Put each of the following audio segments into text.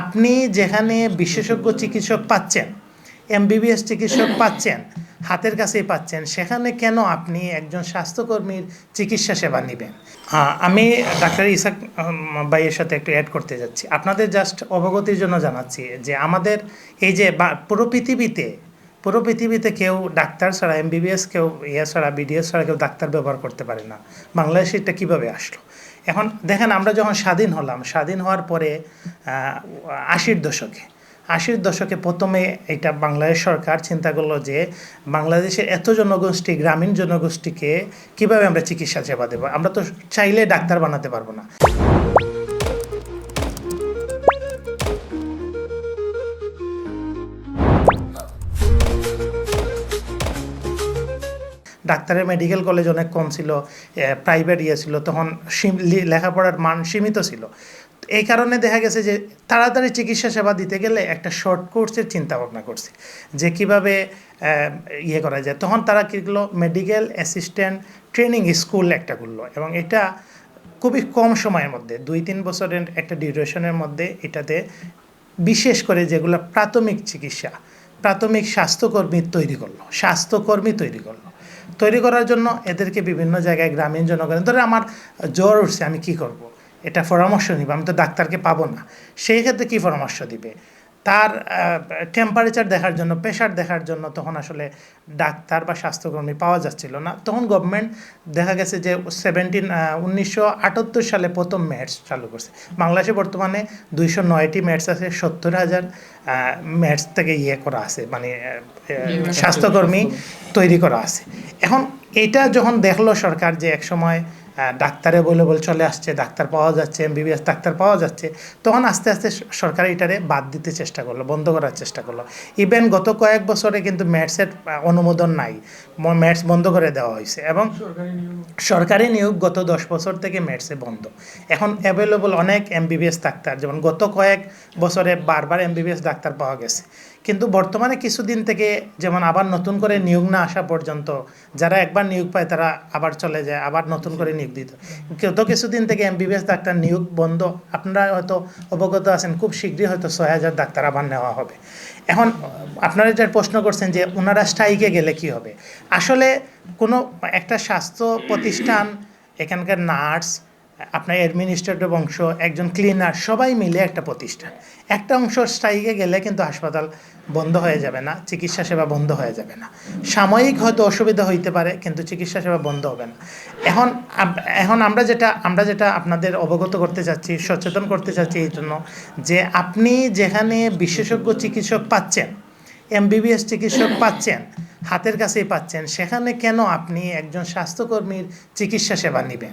আপনি যেখানে বিশেষজ্ঞ চিকিৎসক পাচ্ছেন, এমবিবিএস চিকিৎসক পাচ্ছেন, হাতের কাছেই পাচ্ছেন, সেখানে কেন আপনি একজন স্বাস্থ্যকর্মীর চিকিৎসা সেবা নেবেন? আমি ডাক্তার ইসাক ভাইয়ের সাথে একটু অ্যাড করতে যাচ্ছি। আপনাদের জাস্ট অবগতির জন্য জানাচ্ছি যে আমাদের এই যে পুরো পৃথিবীতে পুরো পৃথিবীতে কেউ ডাক্তার ছাড়া, এমবিবিএস কেউ ইয়ে ছাড়া, বিডিএস ছাড়া কেউ ডাক্তার ব্যবহার করতে পারে না। বাংলাদেশে এটা কীভাবে আসলো? এখন দেখেন আমরা যখন স্বাধীন হলাম, স্বাধীন হওয়ার পরে আশির দশকে আশির দশকে প্রথমে এটা বাংলাদেশ সরকার চিন্তা করল যে বাংলাদেশের এত জনগোষ্ঠী, গ্রামীণ জনগোষ্ঠীকে কীভাবে আমরা চিকিৎসা সেবা দেবো? আমরা তো চাইলে ডাক্তার বানাতে পারব না। ডাক্তারের মেডিকেল কলেজ অনেক কম ছিল প্রাইভেট ইয়ে ছিল, তখন লেখাপড়ার মান সীমিত ছিল। এই কারণে দেখা গেছে যে তাড়াতাড়ি চিকিৎসা সেবা দিতে গেলে একটা শর্ট কোর্সের চিন্তা ভাবনা করছে, যে কীভাবে ইয়ে করা যায়। তখন তারা কী করল? মেডিকেল অ্যাসিস্ট্যান্ট ট্রেনিং স্কুল একটা করল এবং এটা খুবই কম সময়ের মধ্যে, দুই তিন বছরের একটা ডিউরেশনের মধ্যে এটাতে বিশেষ করে যেগুলো প্রাথমিক চিকিৎসা, প্রাথমিক স্বাস্থ্যকর্মী তৈরি করল, স্বাস্থ্যকর্মী তৈরি করল। তৈরি করার জন্য এদেরকে বিভিন্ন জায়গায় গ্রামীণ জনগণ ধরে আমার জ্বর উঠছে, আমি কি করব। এটা পরামর্শ নিব, আমি তো ডাক্তারকে পাবো না সেই ক্ষেত্রে কী পরামর্শ দিবে তার টেম্পারেচার দেখার জন্য প্রেশার দেখার জন্য তখন আসলে ডাক্তার বা স্বাস্থ্যকর্মী পাওয়া যাচ্ছিল না। তখন গভর্নমেন্ট দেখা গেছে যে সেভেন্টিন উনিশশো আটাত্তর সালে প্রথম ম্যাটস চালু করছে। বাংলাদেশে বর্তমানে দুইশো নয়টি ম্যাটস আছে সত্তর হাজার ম্যাটস থেকে ইয়ে করা আছে মানে স্বাস্থ্যকর্মী তৈরি করা আছে। এখন এটা যখন দেখল সরকার যে একসময় ডাক্তারে বলে বলে চলে আসছে ডাক্তার পাওয়া যাচ্ছে এমবিবিএস ডাক্তার পাওয়া যাচ্ছে তখন আস্তে আস্তে সরকার এটারে বাদ দিতে চেষ্টা করল বন্ধ করার চেষ্টা করল। ইভেন গত কয়েক বছরে কিন্তু ম্যাটসের অনুমোদন নাই ম্যাটস বন্ধ করে দেওয়া হয়েছে এবং সরকারি নিয়োগ। গত দশ বছর থেকে মেটসে বন্ধ। এখন অ্যাভেলেবল অনেক এমবিবিএস ডাক্তার যেমন গত কয়েক বছরে বারবার এমবিবিএস ডাক্তার পাওয়া গেছে। কিন্তু বর্তমানে কিছুদিন থেকে যেমন আবার নতুন করে নিয়োগ না আসা পর্যন্ত যারা একবার নিয়োগ পায় তারা আবার চলে যায় আবার নতুন করে নিয়োগ দিত গত কিছুদিন থেকে এমবিবিএস ডাক্তার নিয়োগ বন্ধ। আপনারা হয়তো অবগত আছেন, খুব শীঘ্রই হয়তো ছয় হাজার ডাক্তার আবার নেওয়া হবে। এখন, আপনারা যেটা প্রশ্ন করছেন যে ওনারা স্ট্রাইকে গেলে কি হবে? আসলে কোনো, একটা স্বাস্থ্য প্রতিষ্ঠান, এখানকার নার্স আপনার অ্যাডমিনিস্ট্রেটিভ অংশ, একজন ক্লিনার সবাই মিলে একটা প্রতিষ্ঠান। একটা অংশ স্ট্রাইকে গেলে কিন্তু হাসপাতাল বন্ধ হয়ে যাবে না, চিকিৎসা সেবা বন্ধ হয়ে যাবে না। সাময়িক হয়তো অসুবিধা হইতে পারে, কিন্তু চিকিৎসা সেবা বন্ধ হবে না। এখন এখন আমরা যেটা আমরা যেটা আপনাদের অবগত করতে চাচ্ছি, সচেতন করতে চাচ্ছি এই জন্য যে আপনি যেখানে বিশেষজ্ঞ চিকিৎসক পাচ্ছেন এমবিবিএস চিকিৎসক পাচ্ছেন হাতের কাছেই পাচ্ছেন, সেখানে কেন আপনি একজন স্বাস্থ্যকর্মীর চিকিৎসা সেবা নেবেন?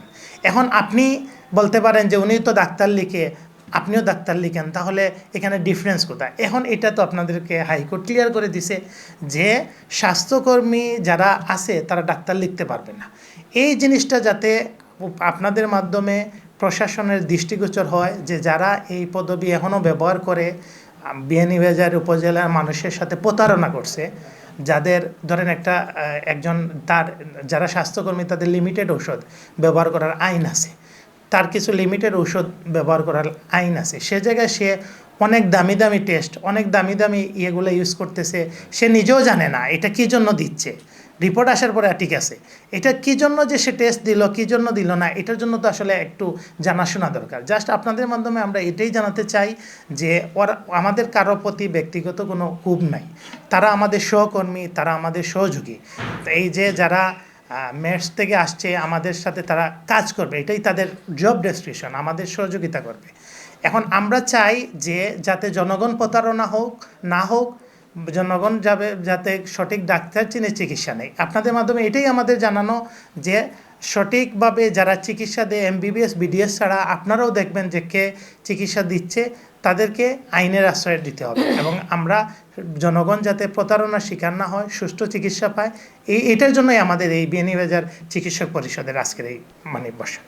এখন আপনি বলতে পারেন যে উনি তো ডাক্তার লিখে, আপনিও ডাক্তার লিখেন, তাহলে এখানে ডিফারেন্স কোথায়? এখন এটা তো আপনাদেরকে হাইকোর্ট ক্লিয়ার করে দিছে যে স্বাস্থ্যকর্মী যারা আছে, তারা ডাক্তার লিখতে পারবে না। এই জিনিসটা যাতে আপনাদের মাধ্যমে প্রশাসনের দৃষ্টিগোচর হয় যে যারা এই পদবি এখনও ব্যবহার করে বিয়ানীবাজার উপজেলার মানুষের সাথে প্রতারণা করছে যাদের ধরেন একটা একজন তার, যারা স্বাস্থ্যকর্মী, তাদের লিমিটেড ওষুধ ব্যবহার করার আইন আছে। তার কিছু লিমিটেড ওষুধ ব্যবহার করার আইন আছে। সে জায়গায় সে অনেক দামি দামি টেস্ট অনেক দামি দামি ইয়েগুলো ইউজ করতেছে। সে নিজেও জানে না এটা কী জন্য দিচ্ছে। রিপোর্ট আসার পরে ঠিক আছে। এটা কী জন্য যে সে টেস্ট দিল, কী জন্য দিল না, এটার জন্য তো আসলে একটু জানাশোনা দরকার। জাস্ট আপনাদের মাধ্যমে আমরা এটাই জানাতে চাই যে, ওরা, আমাদের কারও প্রতি ব্যক্তিগত কোনো ক্ষোভ নাই। তারা আমাদের সহকর্মী, তারা আমাদের সহযোগী। এই যে যারা মেটস থেকে আসছে, আমাদের সাথে তারা কাজ করবে, এটাই তাদের জব ডেসক্রিপশন আমাদের সহযোগিতা করবে। এখন আমরা চাই যে, যাতে জনগণ প্রতারণা হোক, না হোক জনগণ যাবে, যাতে সঠিক ডাক্তার চিনে চিকিৎসা নেই আপনাদের মাধ্যমে এটাই আমাদের জানানো যে সঠিকভাবে যারা চিকিৎসা দেয়, এমবিবিএস, বিডিএস ছাড়া আপনারাও দেখবেন যে কে চিকিৎসা দিচ্ছে, তাদেরকে আইনের আশ্রয় দিতে হবে। এবং আমরা জনগণ যাতে প্রতারণার শিকার না হয় সুষ্ঠু চিকিৎসা পায়, এই, এটার জন্যই আমাদের এই বিয়ানীবাজার চিকিৎসক পরিষদের আজকের এই মানে বসা।